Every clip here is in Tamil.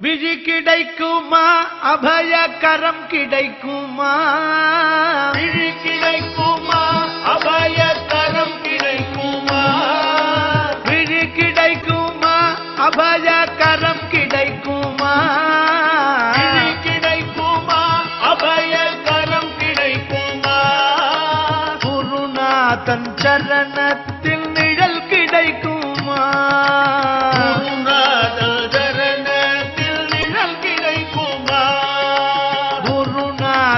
விழி கிடைக்குமா? அபயகரம் கிடைக்குமா? விழி கிடைக்குமா? அபயக்கரம் கிடைக்குமா? விழி கிடைக்குமா? அபயகரம் கிடைக்குமா? விழி கிடைக்குமா? அபயக்கரம் கிடைக்குமா? குருநாதன் சரணத்தில் நிழல்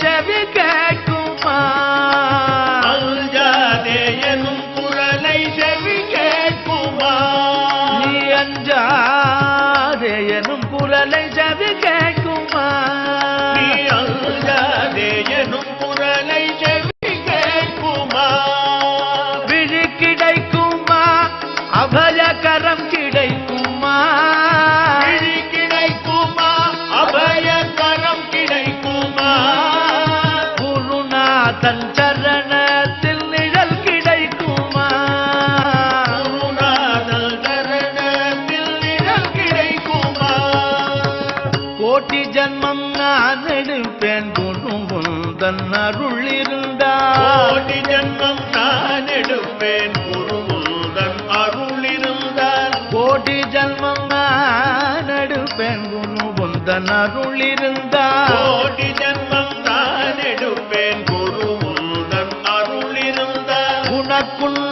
செவி கேட்குமா? அஞ்சாதே எனும் குரலை செவி கேட்குமா? நீ அஞ்சாதே எனும் குரலை செவி கேட்குமா? நீ அஞ்சாதே எனும் குரலை செவி கேட்குமா? விழி கிடைக்குமா? அபயகரம் கிடைக்குமா கோட்டி ஜன்மம் நான் எடுப்பேன் குருவும் தன் அருள் இருந்தால் கோட்டி ஜன்மம் நான் எடுப்பேன் குருவும் தன் அருள் இருந்தால் கோட்டி ஜன்மம் நான் எடுப்பேன் குருவும் தன் அருள் இருந்தால் கோட்டி ஜன்மம் நான் எடுப்பேன் குருவும் தன் அருள் இருந்தால் உனக்குள்